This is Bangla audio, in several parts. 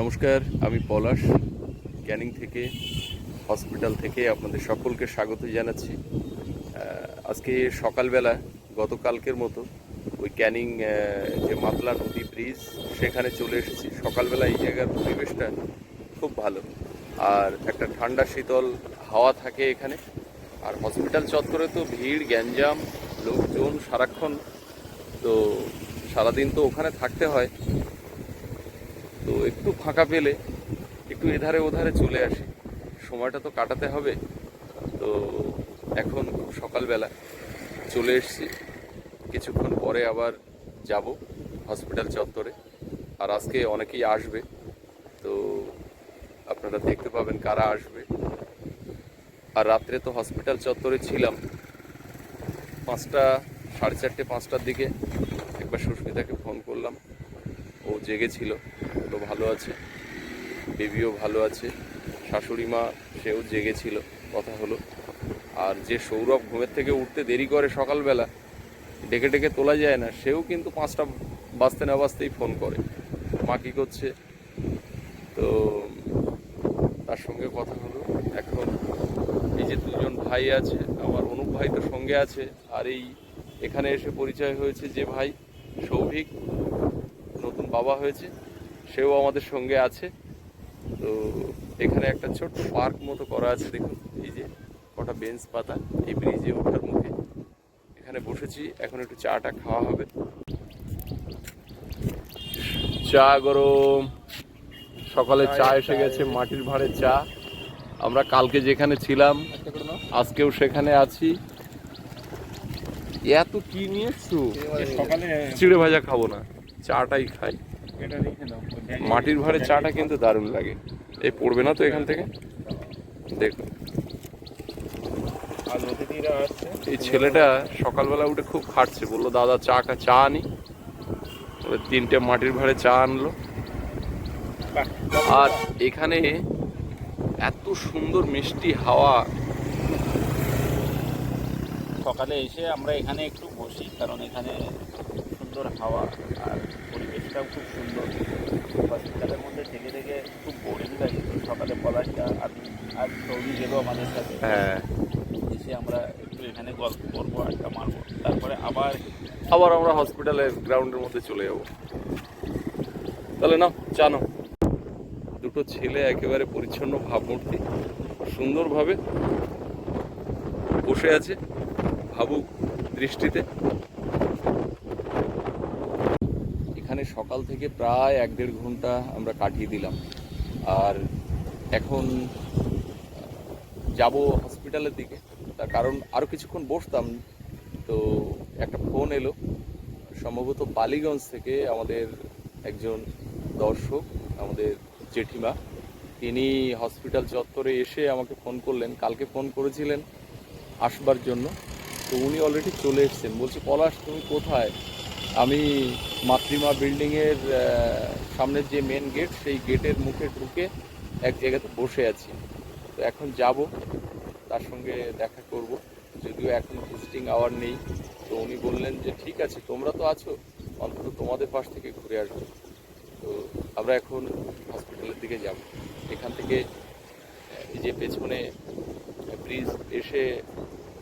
নমস্কার, আমি পলাশ, ক্যানিং থেকে, হসপিটাল থেকে আপনাদের সকলকে স্বাগত জানাচ্ছি। আজকে সকালবেলা, গতকালকের মতো ওই ক্যানিং যে মাতলা নদী ব্রিজ, সেখানে চলে এসেছি। সকালবেলা এই জায়গার পরিবেশটা খুব ভালো। আর একটা ঠান্ডা, শীতল হাওয়া থাকে এখানে। আর হসপিটাল চত্বরে তো ভিড়, গ্যাঞ্জাম, লোকজন সারাক্ষণ। তো সারাদিন তো ওখানে থাকতে হয়। একটু ফাঁকা পেলে একটু এধারে ওধারে চলে আসি। সময়টা তো কাটাতে হবে। তো এখন খুব সকালবেলা চলে এসেছি। কিছুক্ষণ পরে আবার যাব হসপিটাল চত্বরে। আর আজকে অনেকেই আসবে। তো আপনারা দেখতে পাবেন কারা আসবে। আর রাত্রে তো হসপিটাল চত্বরে ছিলাম। পাঁচটা, সাড়ে চারটে, পাঁচটার দিকে একবার সুস্মিতাকে ফোন করলাম। ও জেগেছিল তো ভালো আছে, বেবিও ভালো আছে, শাশুড়ি মা, সেও জেগেছিল কথা হলো। আর যে সৌরভ ঘুমের থেকে উঠতে দেরি করে সকালবেলা, ডেকে ডেকে তোলা যায় না, সেও কিন্তু পাঁচটা বাজতে না বাজতেই ফোন করে। মা কী করছে? তো তার সঙ্গে কথা হলো। এখন এই যে দুজন ভাই আছে, আমার অনুপ ভাই তো সঙ্গে আছে, আর এই এখানে এসে পরিচয় হয়েছে যে ভাই সৌভিক। বাবা হয়েছে সেও আমাদের সঙ্গে আছে। তো এখানে একটা ছোট্ট পার্ক মতো করা আছে দেখুন এই যে কটা বেঞ্চ পাতা এই ব্রিজে ওঠার মুখে। এখানে বসেছি এখন একটু চাটা খাওয়া হবে। চা গরম। সকালে চা এসে গেছে মাটির ভাঁড়ের চা। আমরা কালকে যেখানে ছিলাম আজকেও সেখানে আছি। এত কি নিয়েছো? সকালে চিড়ে ভাজা খাব না। চাটাই খাই। মাটির ভাঁড়ে চাটা কিন্তু দারুণ লাগে। এই পড়বে না তো এখান থেকে? দেখুন এই ছেলেটা সকালবেলা উঠে খুব খাটছে। বলল দাদা চা চা আনি। তিনটে মাটির ভাঁড়ে চা আনলো। আর এখানে এত সুন্দর মিষ্টি হাওয়া। সকালে এসে আমরা এখানে একটু বসি কারণ এখানে সুন্দর হাওয়া আর পরিবেশটাও খুব সুন্দর। হসপিটালের মধ্যে থেকে থেকে খুব বোরিং লাগে। সকালে পলাশটা আমি আর সৌদি গেলো আমাদের সাথে। হ্যাঁ। এসে আমরা একটু এখানে গল্প করব আড্ডা মারবো। তারপরে আবার আবার আমরা হসপিটালের গ্রাউন্ডের মধ্যে চলে যাব। তাহলে না জানো দুটো ছেলে একেবারে পরিচ্ছন্ন ভাবমূর্তি। সুন্দরভাবে বসে আছে ভাবুক দৃষ্টিতে এখানে সকাল থেকে প্রায় এক দেড় ঘণ্টা আমরা কাটিয়ে দিলাম। আর এখন যাব হসপিটালের দিকে। তার কারণ আরও কিছুক্ষণ বসতাম, তো একটা ফোন এলো। সম্ভবত বালিগঞ্জ থেকে আমাদের একজন দর্শক, আমাদের জেঠিমা, তিনি হসপিটাল চত্বরে এসে আমাকে ফোন করলেন। কালকে ফোন করেছিলেন আসবার জন্য। তো উনি অলরেডি চলে এসছেন। বলছি, পলাশ, তুমি কোথায়? আমি মাতৃমা বিল্ডিংয়ের সামনের যে মেন গেট সেই গেটের মুখে ঢুকে এক জায়গাতে বসে আছি। তো এখন যাব, তার সঙ্গে দেখা করব। যদিও এখন ভিজিটিং আওয়ার নেই, তো উনি বললেন যে, ঠিক আছে, তোমরা তো আছো, অন্তত তোমাদের পাশ থেকে ঘুরে আসব। তো আমরা এখন হসপিটালের দিকে যাব। এখান থেকে এই যে পেছনে ব্রিজ এসে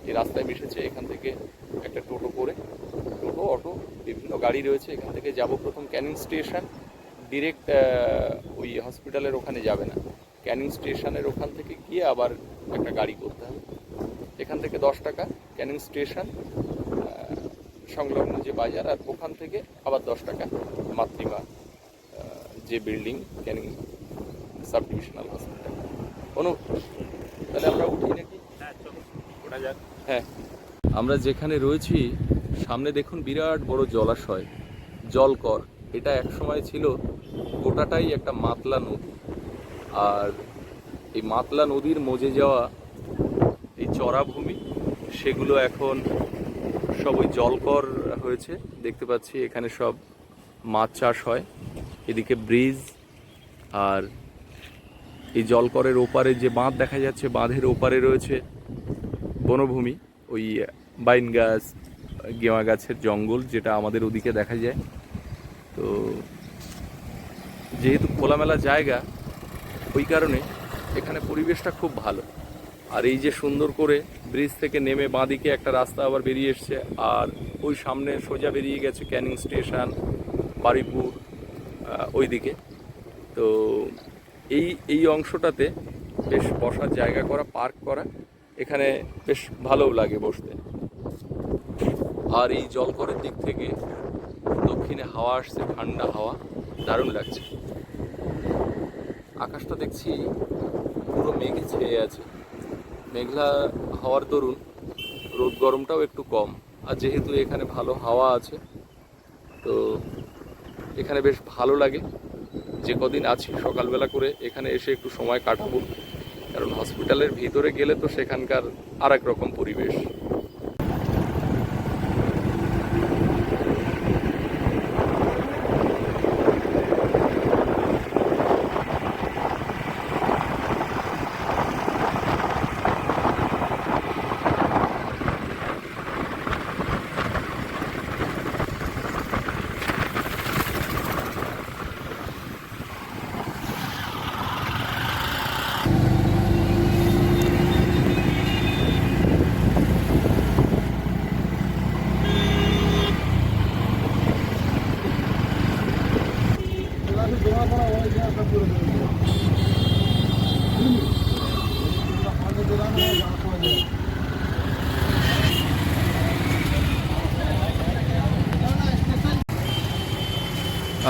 যে রাস্তায় মিশেছে, এখান থেকে একটা টোটো করে টোটো অটো বিভিন্ন গাড়ি রয়েছে। এখান থেকে যাব প্রথম ক্যানিং স্টেশন। ডিরেক্ট ওই হসপিটালের ওখানে যাবে না। ক্যানিং স্টেশনের ওখান থেকে গিয়ে আবার একটা গাড়ি করতে হবে। এখান থেকে দশ টাকা ক্যানিং স্টেশন সংলগ্ন যে বাজার আর ওখান থেকে আবার দশ টাকা মাতৃমা যে building Canning sub divisional hospital কোনো তাহলে আমরা উঠি নাকি? হ্যাঁ চলো ওটা যাক। হ্যাঁ। আমরা যেখানে রয়েছি সামনে দেখুন বিরাট বড় জলাশয়, জলকর। এটা এক সময় ছিল গোটাটাই একটা মাতলা নদী। আর এই মাতলা নদীর মজে যাওয়া এই চড়াভূমি সেগুলো এখন সব ওই জলকর হয়েছে। দেখতে পাচ্ছি এখানে সব মাছ চাষ হয়। এদিকে ব্রিজ আর এই জলকরের ওপারে যে বাঁধ দেখা যাচ্ছে, বাঁধের ওপারে রয়েছে বনভূমি, ওই বাইন গাছ গেওয়া গাছের জঙ্গল যেটা আমাদের ওদিকে দেখা যায়। তো যেহেতু খোলামেলা জায়গা ওই কারণে এখানে পরিবেশটা খুব ভালো। আর এই যে সুন্দর করে ব্রিজ থেকে নেমে বাঁদিকে একটা রাস্তা আবার বেরিয়ে এসছে আর ওই সামনে সোজা বেরিয়ে গেছে ক্যানিং স্টেশন বারিপুর আহ, ওইদিকে। তো এই এই অংশটাতে বেশ বসার জায়গা করা পার্ক করা এখানে বেশ ভালোও লাগে বসতে। আর এই জলকরের দিক থেকে দক্ষিণে হাওয়া আসছে, ঠান্ডা হাওয়া। দারুণ লাগছে। আকাশটা দেখছি পুরো মেঘে ছেয়ে আছে। মেঘলা হওয়ার দরুন রোদ গরমটাও একটু কম। আর যেহেতু এখানে ভালো হাওয়া আছে, তো এখানে বেশ ভালো লাগে। যে কদিন আছি সকালবেলা করে, এখানে এসে একটু সময় কাটাবো। কারণ হসপিটালের ভিতরে গেলে তো সেখানকার আর রকম পরিবেশ।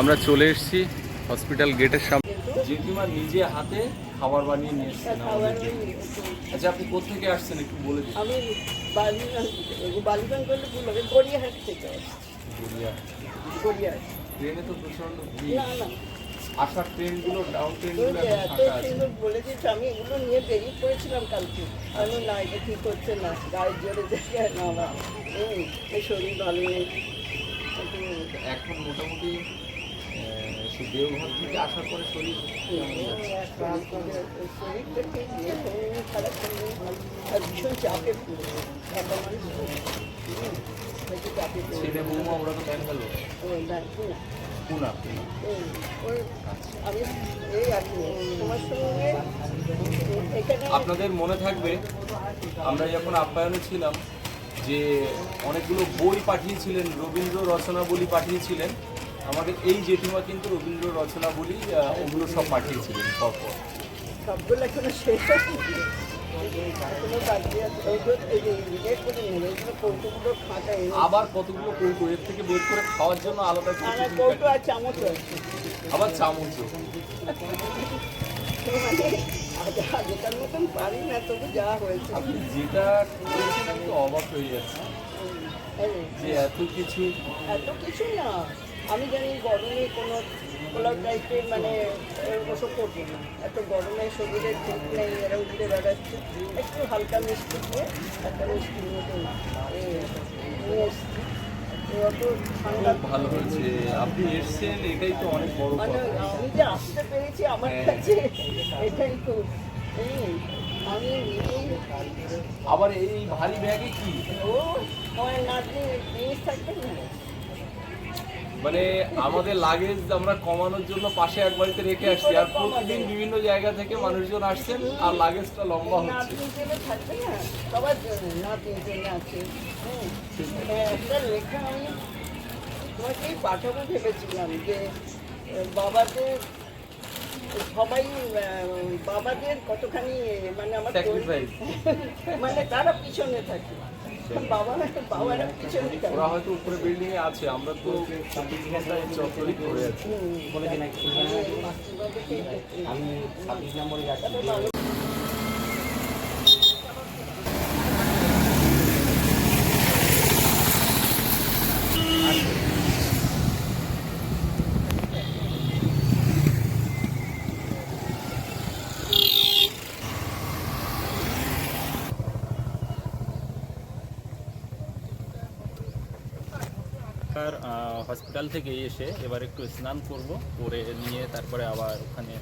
আমরা চলে এসেছি হসপিটাল গেটের সামনে। জেঠিমা নিজে হাতে খাবার বানিয়ে নিয়ে এসেছেন আচ্ছা আপনি কোথেকে আসছেন একটু বলে দিন। আমি বালিগঞ্জ করলে ভুল হবে গড়িয়াহাট থেকে গড়িয়াহাট। ট্রেনে তো না আসার ট্রেনগুলো ডাউন ট্রেনগুলো বলে দিচ্ছে আমি এগুলো নিয়ে বেরিয়ে পড়েছিলাম কালকে। আমি না এটা ঠিক হচ্ছে না গায়ে জোরে দেখে না এই শরীর ভালো নেই। এখন মোটামুটি সেই থেকে আসার পরে শরীর ছেলে বৌমা, ওরা তো আপনাদের মনে থাকবে, আমরা যখন আপ্যায়নে ছিলাম যে অনেকগুলো বই পাঠিয়েছিলেন, রবীন্দ্র রচনাবলী পাঠিয়েছিলেন আমাদের এই জেঠিমা কিন্তু রবীন্দ্র রচনাবলী ওগুলো সব পাঠিয়েছিলেন পরপর সবগুলো এখনও শেষ আবার কতগুলো কৌটো এর থেকে বের করে খাওয়ার জন্য আলাদা কৌটো আর চামচ আবার চামচও। মানে মতন পারি না তবু যা হয়েছে। আপনি যেটা করেছেন আমি তো অবাক হয়ে যাচ্ছি। যে এত কিছু এত কিছু না। আমি জানি গরমে কোনো পোলাও টাইপের মানে ওসব না। এত গরমে শরীরের ঠিক নেই এরা উঠে বেড়াচ্ছে। একটু হালকা মিষ্টি দিয়ে একটা মিষ্টির মতো নিয়ে এসছি। ভালো হয়েছে। আপনি এসছেন এটাই তো অনেক বড় মানে আমি যে আসতে পেরেছি আমার হ্যাঁ। কাছে এটাই তো। আমি আবার এই ভারী ব্যাগে কি? ও আমার নাতনি জিনিস থাকবে না। মানে আমাদের লাগেজ আমরা কমানোর জন্য পাশে এক বাড়িতে রেখে আসছি। আর প্রতিদিন বিভিন্ন জায়গা থেকে মানুষজন আসছেন আর লাগেজটা লম্বা হচ্ছে। তোমাকেই পাঠাবো ভেবেছিলাম যে বাবাদের সবাই বাবাদের কতখানি মানে আমার. মানে তারা পিছনে থাকে। ওরা হয়তো উপরে বিল্ডিং এ আছে আমরা তো চত্বরই পড়ে আছি বলে দিন আমি ছাব্বিশ নম্বরে যাচ্ছি হসপিটাল থেকে এসে এবার একটু স্নান করব, করে নিয়ে তারপরে আবার ওখানে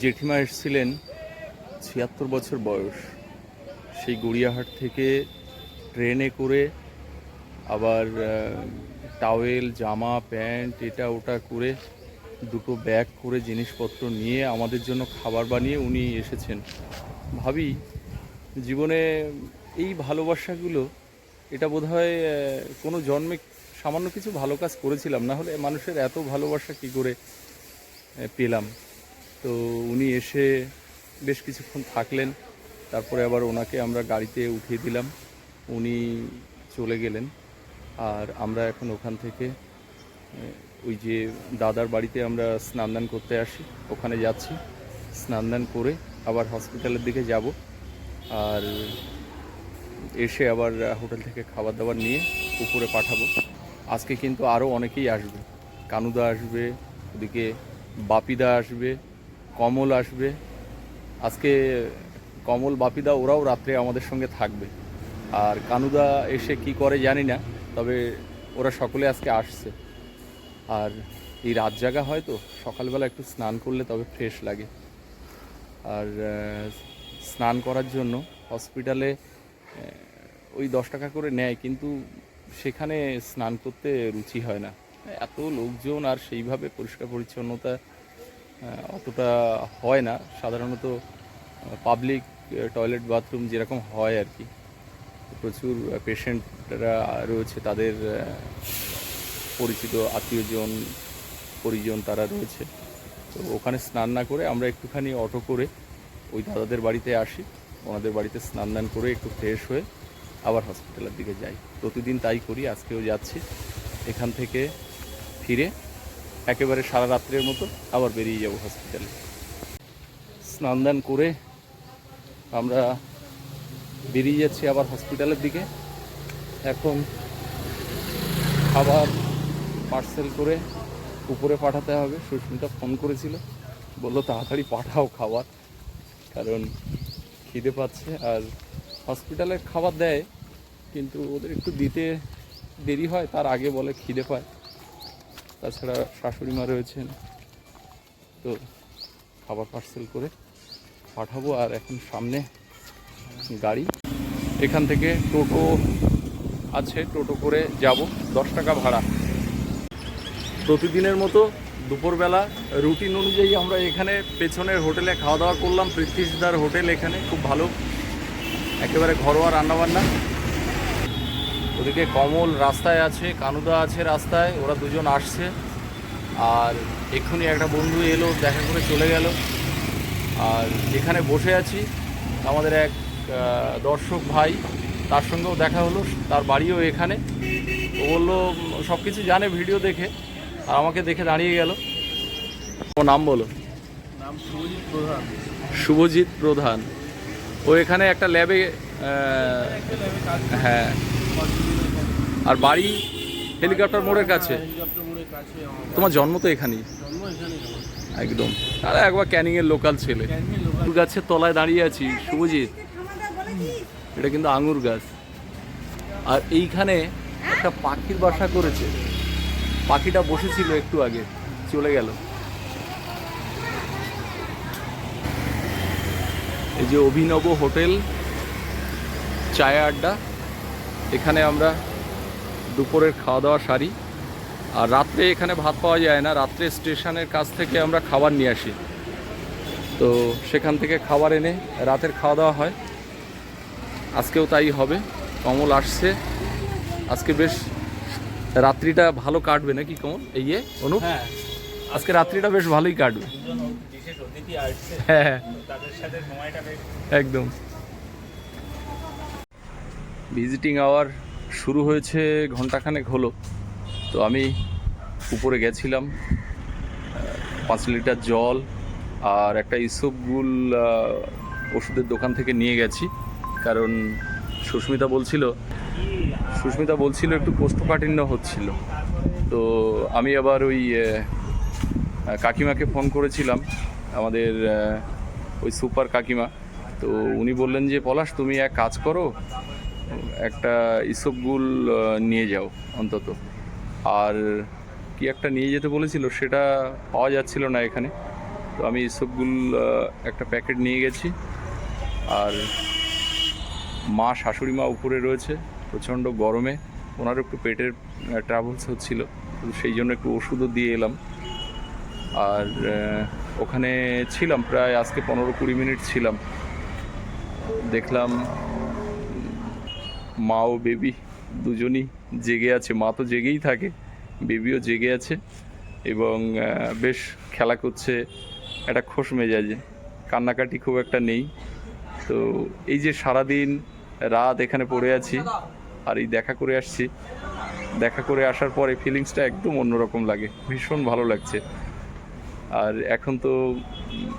জেঠিমা এসেছিলেন ছিয়াত্তর বছর বয়স। সেই গড়িয়াহাট থেকে ট্রেনে করে আবার টাওয়েল, জামা, প্যান্ট এটা ওটা করে দুটো ব্যাগ করে জিনিসপত্র নিয়ে আমাদের জন্য খাবার বানিয়ে উনি এসেছেন। ভাবি, জীবনে এই ভালোবাসাগুলো এটা বোধহয় কোনো জন্মে সামান্য কিছু ভালো কাজ করেছিলাম, না হলে মানুষের এত ভালোবাসা কী করে পেলাম। তো উনি এসে বেশ কিছুক্ষণ থাকলেন, তারপরে আবার ওনাকে আমরা গাড়িতে উঠিয়ে দিলাম। উনি চলে গেলেন, আর আমরা এখন ওখান থেকে ওই যে দাদার বাড়িতে আমরা স্নান দান করতে আসি, ওখানে যাচ্ছি। স্নান দান করে আবার হসপিটালের দিকে যাব। আর এসে আবার হোটেল থেকে খাবার দাবার নিয়ে উপরে পাঠাবো। আজকে কিন্তু আরও অনেকেই আসবে। কানুদা আসবে, ওদিকে বাপিদা আসবে, কমল আসবে। আজকে কমল, বাপিদা ওরাও রাত্রে আমাদের সঙ্গে থাকবে। আর কানুদা এসে কি করে জানি না, তবে ওরা সকলে আজকে আসছে। আর এই রাত জাগা হয় তো, সকালবেলা একটু স্নান করলে তবে ফ্রেশ লাগে। আর স্নান করার জন্য হসপিটালে ওই দশ টাকা করে নেয়, কিন্তু সেখানে স্নান করতে রুচি হয় না। এত লোকজন আর সেইভাবে পরিষ্কার পরিচ্ছন্নতা অতটা হয় না। সাধারণত পাবলিক টয়লেট বাথরুম যেরকম হয় আর কি। প্রচুর পেশেন্টরা রয়েছে, তাদের পরিচিত আত্মীয়জন, পরিজন তারা রয়েছে। তো ওখানে স্নান না করে আমরা একটুখানি অটো করে ওই দাদাদের বাড়িতে আসি। ওনাদের বাড়িতে স্নান দান করে একটু ফ্রেশ হয়ে আবার হসপিটালের দিকে যাই। প্রতিদিন তাই করি, আজকেও যাচ্ছি। এখান থেকে ফিরে একেবারে সারা রাত্রের মতো আবার বেরিয়ে যাব হসপিটালে স্নান দান করে আমরা বেরিয়ে যাচ্ছি আবার হসপিটালের দিকে। এখন খাবার পার্সেল করে উপরে পাঠাতে হবে। সুস্মিতা ফোন করেছিল। বলল, তাড়াতাড়ি পাঠাও খাবার। কারণ খিদে পাচ্ছে আর হসপিটালে খাবার দেয়, কিন্তু ওদের একটু দিতে দেরি হয়, তার আগে বলে খিদে পায়। তাছাড়া শাশুড়ি মা রয়েছেন, তো খাবার পার্সেল করে পাঠাবো আর এখন সামনে গাড়ি। এখান থেকে টোটো আছে, টোটো করে যাব, দশ টাকা ভাড়া। প্রতিদিনের মতো দুপুরবেলা রুটিন অনুযায়ী আমরা এখানে পেছনের হোটেলে খাওয়া দাওয়া করলাম পৃথ্বীসদার হোটেল এখানে, খুব ভালো। একেবারে ঘরোয়া রান্নাবান্না। ওদিকে কমল রাস্তায় আছে, কানুদা আছে রাস্তায়, ওরা দুজন আসছে। আর এক্ষুনি একটা বন্ধু এলো, দেখা করে চলে গেল। আর এখানে বসে আছি আমাদের এক দর্শক ভাই, তার সঙ্গেও দেখা হলো, তার বাড়িও এখানে। ও বলল সব কিছু জানে ভিডিও দেখে। আর আমাকে দেখে দাঁড়িয়ে গেল। ও নাম বলো। নাম সুজিত প্রধান। শুভজিৎ প্রধান। ও এখানে একটা ল্যাবে হ্যাঁ। আর বাড়ি হেলিকপ্টার মোড়ের কাছে? তোমার জন্ম তো এখানেই? একদম। আর একবার ক্যানিংয়ের লোকাল ছেলে। আঙুর গাছের তলায় দাঁড়িয়ে আছি শুভজিৎ। এটা কিন্তু আঙুর গাছ। আর এইখানে একটা পাখির বাসা করেছে। পাখিটা বসেছিল একটু আগে, চলে গেল। এই যে অভিনব হোটেল, চায়া আড্ডা। এখানে আমরা দুপুরের খাওয়া দাওয়া সারি। আর রাত্রে এখানে ভাত পাওয়া যায় না, রাত্রে স্টেশনের কাছ থেকে আমরা খাবার নিয়ে আসি। তো সেখান থেকে খাবার এনে রাতের খাওয়া দাওয়া হয়। আজকেও তাই হবে, কমল আসছে। আজকে বেশ রাত্রিটা ভালো কাটবে নাকি কমল? এই ইয়ে অনু হ্যাঁ। আজকে রাত্রিটা বেশ ভালোই কাটবে। হ্যাঁ। হ্যাঁ একদম। ভিজিটিং আওয়ার শুরু হয়েছে ঘন্টাখানেক হলো। তো আমি উপরে গেছিলাম পাঁচ লিটার জল আর একটা ইসবগুল ওষুধের দোকান থেকে নিয়ে গেছি। কারণ সুস্মিতা বলছিল সুস্মিতা বলছিল একটু কোষ্ঠকাঠিন্য হচ্ছিল। তো আমি আবার ওই কাকিমাকে ফোন করেছিলাম, আমাদের ওই সুপার কাকিমা। তো উনি বললেন যে, পলাশ, তুমি এক কাজ করো, একটা ইসবগুল নিয়ে যাও অন্তত। আর কি একটা নিয়ে যেতে বলেছিল, সেটা পাওয়া যাচ্ছিল না এখানে। তো আমি ইসবগুল একটা প্যাকেট নিয়ে গেছি। আর মা শাশুড়ি মা উপরে রয়েছে। প্রচণ্ড গরমে ওনার একটু পেটের ট্রাভেলস হচ্ছিল সেই জন্য একটু ওষুধও দিয়ে এলাম। আর ওখানে ছিলাম প্রায় আজকে পনেরো কুড়ি মিনিট ছিলাম। দেখলাম মা ও বেবি দুজনই জেগে আছে, মা তো জেগেই থাকে, বেবিও জেগে আছে এবং বেশ খেলা করছে, একটা খোশ মেজাজে, কান্নাকাটি খুব একটা নেই। তো এই যে সারাদিন রাত এখানে পড়ে আছি আর এই দেখা করে আসছি। দেখা করে আসার পরে ফিলিংসটা একদম অন্যরকম লাগে। ভীষণ ভালো লাগছে। আর এখন তো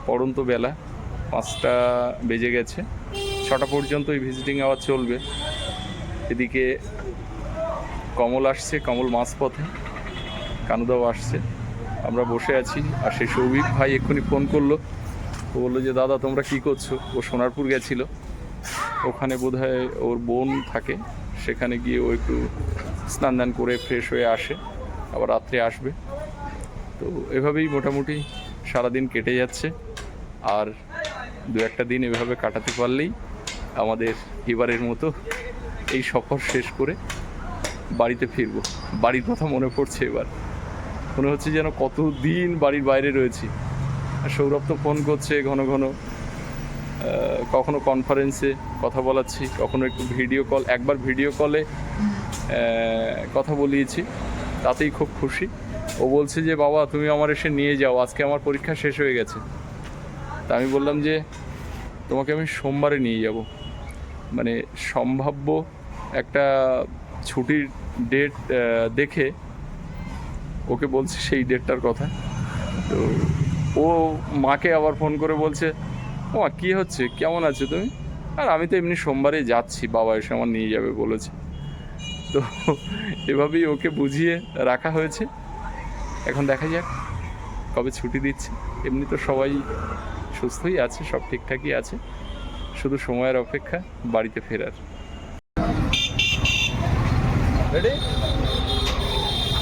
পড়ন্ত বেলা, পাঁচটা বেজে গেছে। ছটা পর্যন্ত এই ভিজিটিং আওয়ার চলবে। এদিকে কমল আসছে, কমল মাঝপথে। কানুদাও আসছে। আমরা বসে আছি। আর সেই সৌভিক ভাই এক্ষুনি ফোন করল। ও বলল যে, দাদা, তোমরা কি করছ? ও সোনারপুর গেছিল। ওখানে বোধহয় ওর বোন থাকে। সেখানে গিয়ে ও একটু স্নান দান করে ফ্রেশ হয়ে আসে, আবার রাত্রে আসবে। তো এভাবেই মোটামুটি সারাদিন কেটে যাচ্ছে। আর দু একটা দিন এভাবে কাটাতে পারলেই আমাদের এবারের মতো এই সফর শেষ করে বাড়িতে ফিরবো। বাড়ির কথা মনে পড়ছে এবার। মনে হচ্ছে যেন কত দিন বাড়ির বাইরে রয়েছি। আর সৌরভ তো ফোন করছে ঘন ঘন। কখনো কনফারেন্সে কথা বলাচ্ছি, কখনো একটু ভিডিও কল একবার ভিডিও কলে কথা বলিয়েছি। তাতেই খুব খুশি। ও বলছে যে, বাবা, তুমি আমার এসে নিয়ে যাও, আজকে আমার পরীক্ষা শেষ হয়ে গেছে। তা আমি বললাম যে, তোমাকে আমি সোমবারে নিয়ে যাব। মানে সম্ভাব্য একটা ছুটির ডেট দেখে ওকে বলছে সেই ডেটটার কথা। তো ও মাকে আবার ফোন করে বলছে ও কী হচ্ছে? কেমন আছো তুমি? আর আমি তো এমনি সোমবারে যাচ্ছি, বাবা এসে আমার নিয়ে যাবে বলেছে। তো এভাবেই ওকে বুঝিয়ে রাখা হয়েছে। এখন দেখা যাক কবে ছুটি দিচ্ছে। এমনি তো সবাই সুস্থই আছে, সব ঠিকঠাকই আছে। শুধু সময়ের অপেক্ষা, বাড়িতে ফেরার। রেডি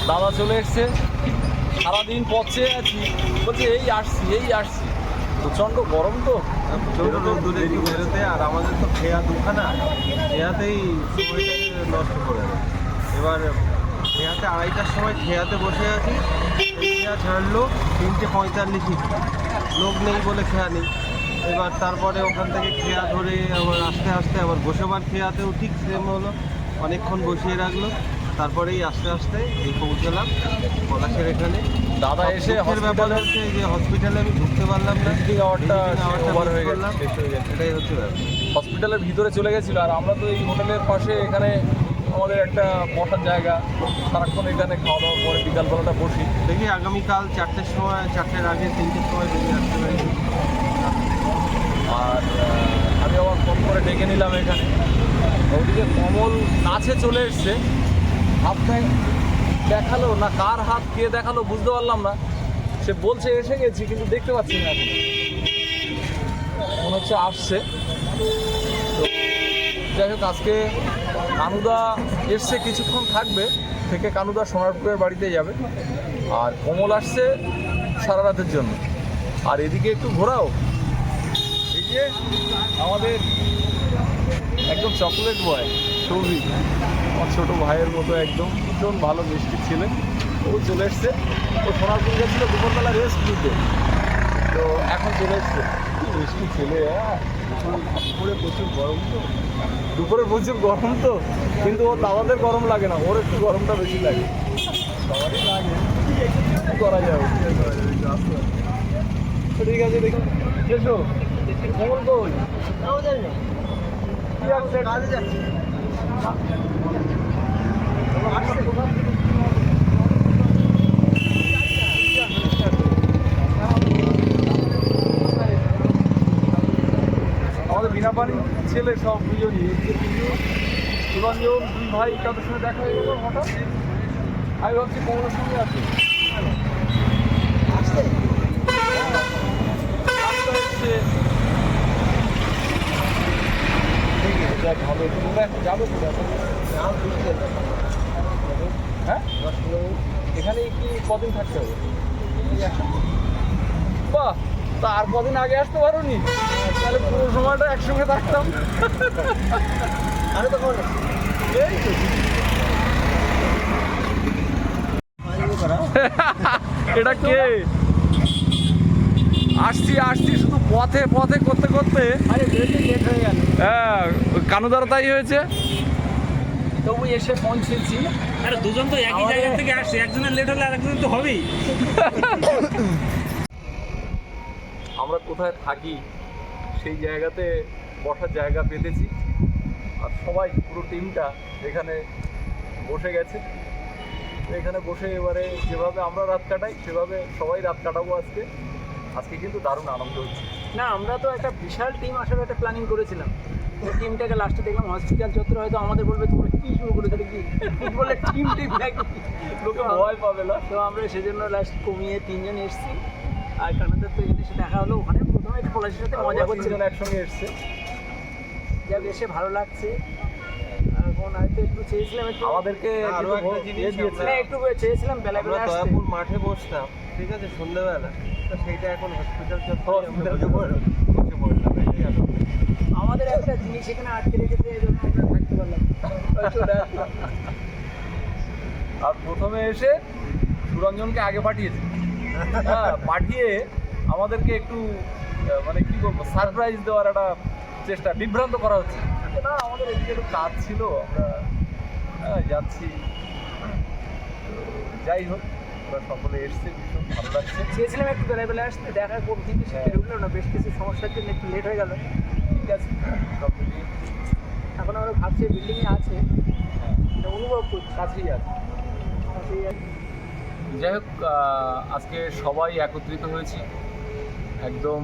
দাদা চলে এসছে। সারাদিন পচে আছি। বলছে, এই আসছি এই আসছি। প্রচণ্ড গরম তো। প্রচণ্ড রোদ্দুরে একটু বেরোতে, আর আমাদের তো খেয়া দুখানা। খেয়াতেই সময়টাকে নষ্ট করে দেয়। এবার খেয়াতে আড়াইটার সময় খেয়াতে বসে আছি। খেয়া ছাড়লো, তিনটে পঁয়তাল্লিশই লোক নেই বলে খেয়া নেই। এবার তারপরে ওখান থেকে খেয়া ধরে আবার আস্তে আস্তে আবার বসেবার খেয়াতেও ঠিক সেম হলো। অনেকক্ষণ বসিয়ে রাখল। তারপরেই আস্তে আস্তে এই পৌঁছলাম পলাশের এখানে। দাদা এসে হসপিটালে যে হসপিটালে আমি ঢুকতে পারলাম না। ভিজিটিং আওয়ারটা ওভার হয়ে। হয়ে গেছে। এটাই হচ্ছে ব্যাপার। হসপিটালের ভিতরে চলে গেছিল আর আমরা তো এই হোটেলের পাশে এখানে আমাদের একটা বসার জায়গা। সারাক্ষণ এখানে খাওয়া দাওয়ার পরে বিকালবেলাটা বসি। দেখি আগামীকাল চারটের সময় চারটের আগে তিনটের সময় বেরিয়ে আসতে পারি। আর আমি আবার ফোন করে ডেকে নিলাম এখানে। ওদিকে কমল নাচে চলে এসছে। হাতটা দেখাল না কার হাত কে দেখাল বুঝতে পারলাম না। সে বলছে, এসে গেছি, কিন্তু দেখতে পাচ্ছি না মনে হচ্ছে আসছে। তো যাই হোক, আজকে কানুদা এসছে, কিছুক্ষণ থাকবে, থেকে কানুদা সোনারপুরের বাড়িতে যাবে। আর কমল আসছে সারা রাতের জন্য। আর এদিকে একটু ঘোরাও। যে আমাদের একদম চকলেট বয় সৌভিক, আমার ছোটো ভাইয়ের মতো একদম। ভীষণ ভালো মিষ্টি ছিলেন ও চলে এসছে। ও সোনারপুর গেছিল দুপুরবেলা রেস্ট নিতে। তো এখন চলে এসছে। মিষ্টি ছেলে হ্যাঁ দুপুরে প্রচুর গরম তো। দুপুরে প্রচুর গরম তো কিন্তু ও দাদাদের গরম লাগে না ওর একটু গরমটা বেশি লাগে। সবারই লাগে। কি করা যাবে ঠিক আছে দেখি। এসো। কেমন কই? কি accident? আমাদের বিনা পানি ছেলে সব দুজনই সুরঞ্জন দুই ভাই তাদের সঙ্গে দেখা হয়ে গেল হঠাৎ। আমি ভাবছি কমলের সঙ্গে আছে। আসতে হচ্ছে। তোমরা এখন যাবে কোথায়? হ্যাঁ? এখানে কি কদিন থাকতে হবে? বাহ তা আর কদিন আগে আসতে পারো নি তাহলে পুরো সময়টা একসঙ্গে থাকতাম। আমি তো এই তো। এটা কে? আসছি আসছি শুধু পথে পথে করতে করতে। আরে হয়ে গেল। হ্যাঁ কানুদারও তাই হয়েছে। তবু এসে পৌঁছেছি। আরে দুজন তো একই জায়গা থেকে আসছে একজনের লেট হলে আরেকজনের তো হবেই। আমরা কোথায় থাকি সেই জায়গাতে বসার জায়গা পেতেছি। আর সবাই পুরো টিমটা এখানে বসে গেছে। এখানে বসে এবারে যেভাবে আমরা রাত কাটাই সেভাবে সবাই রাত কাটাবো আজকে। আজকে কিন্তু দারুণ আনন্দ হচ্ছে। না আমরা তো একটা বিশাল টিম আসার একটা প্ল্যানিং করেছিলাম। টিমটাকে লাস্টে দেখলাম হসপিটাল চত্বর হয়তো আমাদের বলবে তোমরা কি শুরু করেছ? কি ফুটবলের লোকে ভয় পাবে না। তো আমরা সেজন্য লাস্ট কমিয়ে তিনজন এসেছি। আর কানাদের তো এখানে এসে দেখা হলো ওখানে প্রথমে একটু পলাশের সাথে মজা একসঙ্গে এসছে। যাক এসে ভালো লাগছে। এখন হয়তো একটু চেয়েছিলাম একটু আমাদেরকে আরও একটা জিনিস দিয়ে একটু চেয়েছিলাম বেলা আমরা বেলা দয়াপুর মাঠে বসতাম ঠিক আছে? সন্ধ্যেবেলা। তো সেইটা এখন হসপিটাল চত্বরে আমরা বসে পড়লাম বসে পড়লাম এটাই আনন্দ। আমাদের একটা জিনিস এখানে আটকে রেখেছে এই জন্য আমরা থাকতে পারলাম আর প্রথমে এসে সুরঞ্জনকে আগে পাঠিয়েছে। হ্যাঁ পাঠিয়ে আমাদেরকে একটু মানে কি বলব সারপ্রাইজ দেওয়ার একটা চেষ্টা বিভ্রান্ত করা হচ্ছে। না আমাদের এদিকে একটু কাজ ছিল আমরা হ্যাঁ, যাচ্ছি। যাই হোক ওরা সকলে এসছে ভীষণ ভালো লাগছে। চেয়েছিলাম একটু বেলা বেলা আসতে দেখা করব কিন্তু সে না বেশ কিছু সমস্যার জন্য একটু লেট হয়ে গেল। আছে এখন আমরা ভাবছি বিল্ডিংয়ে আছে। অনুভব করছি। কাছেই আছে। কাছেই আছে। যাই হোক আজকে সবাই একত্রিত হয়েছি। একদম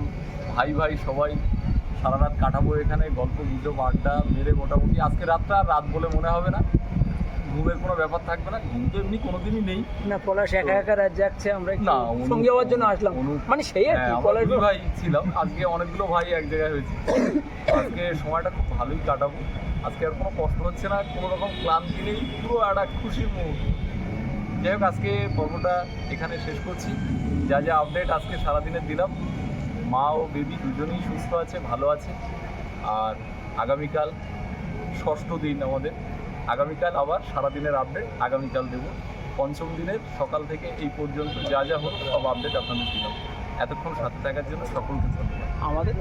ভাই ভাই সবাই সারা রাত কাটাবো এখানে গল্প গুজব আড্ডা মেরে মোটামুটি। আজকে রাতটা আর রাত বলে মনে হবে না। ঘুমের কোনো ব্যাপার থাকবে না ঘুম তো এমনি কোনোদিনই নেই। না পলাশ একা একা রাত যাচ্ছে আমরা না, সঙ্গে হওয়ার জন্য আসলাম। মানে সেই আর কি হ্যাঁ, পলাশ ভাই ছিলাম আজকে অনেকগুলো ভাই এক জায়গায় হয়েছে। আজকে সময়টা খুব ভালোই কাটাবো। আজকে আর কোনো কষ্ট হচ্ছে না কোনো রকম ক্লান্তি নেই পুরো একটা খুশির মুহূর্ত যাই হোক আজকে পর্বটা এখানে শেষ করছি। যা যা আপডেট আজকে সারাদিনে দিলাম মা ও বেবি দুজনেই সুস্থ আছে ভালো আছে। আর আগামীকাল ষষ্ঠ দিন আমাদের। আগামীকাল আবার সারাদিনের আপডেট আগামীকাল দেব। পঞ্চম দিনের সকাল থেকে এই পর্যন্ত যা যা হলো সব আপডেট আপনাদের দিলাম। এতক্ষণ সাথে থাকার জন্য সকলকে ধন্যবাদ। আমাদের